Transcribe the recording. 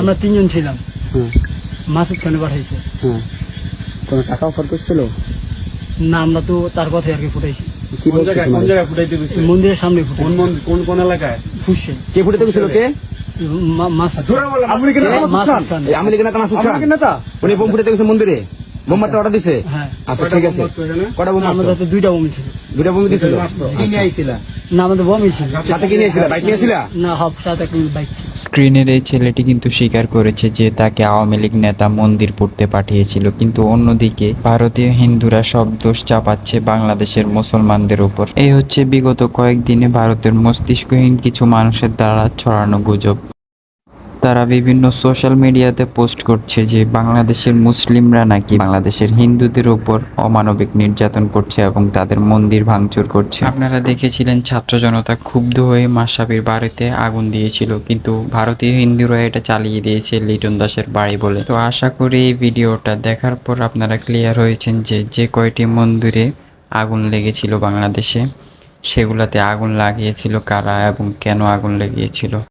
আমরা তিনজন ছিলাম। মাসুদ খানে পাঠাইছে। কোনো টাকা অফার করছিল? না আমরা তো তার কথাই আর কি ফুটাইছি। কি কোন বলছে জায়গায় কোন তোমাদের? জায়গায় ফুটাইতে গেছে মন্দিরের সামনে কোন কোন এলাকায়? ফুসছে কে ফুটে গেছিল? কে? উনি বোম গেছে মন্দিরে। বোম মারতে অর্ডার দিছে? হ্যাঁ। আচ্ছা ঠিক আছে। কটা বোম দুইটা বমি ছিল। দুটা বোম দিছিল? না আমাদের বমি ছিল। সাথে কি নিয়েছিল? বাইক নিয়েছিল? না হব সাথে বাইক স্ক্রিনের এই ছেলেটি কিন্তু স্বীকার করেছে যে তাকে আওয়ামী লীগ নেতা মন্দির পড়তে পাঠিয়েছিল। কিন্তু অন্যদিকে ভারতীয় হিন্দুরা সব দোষ চাপাচ্ছে বাংলাদেশের মুসলমানদের উপর। এই হচ্ছে বিগত কয়েকদিনে ভারতের মস্তিষ্কহীন কিছু মানুষের দ্বারা ছড়ানো গুজব। তারা বিভিন্ন সোশ্যাল মিডিয়াতে পোস্ট করছে যে বাংলাদেশের মুসলিমরা নাকি বাংলাদেশের হিন্দুদের উপর অমানবিক নির্যাতন করছে এবং তাদের মন্দির ভাঙচুর করছে। আপনারা দেখেছিলেন ছাত্র জনতা ক্ষুব্ধ হয়ে মাসাবির বাড়িতে আগুন দিয়েছিল, কিন্তু ভারতীয় হিন্দুরা এটা চালিয়ে দিয়েছে লিটন দাসের বাড়ি বলে। তো আশা করি এই ভিডিওটা দেখার পর আপনারা ক্লিয়ার হয়েছেন যে যে কয়টি মন্দিরে আগুন লেগেছিল বাংলাদেশে, সেগুলাতে আগুন লাগিয়েছিল কারা এবং কেন আগুন লেগিয়েছিল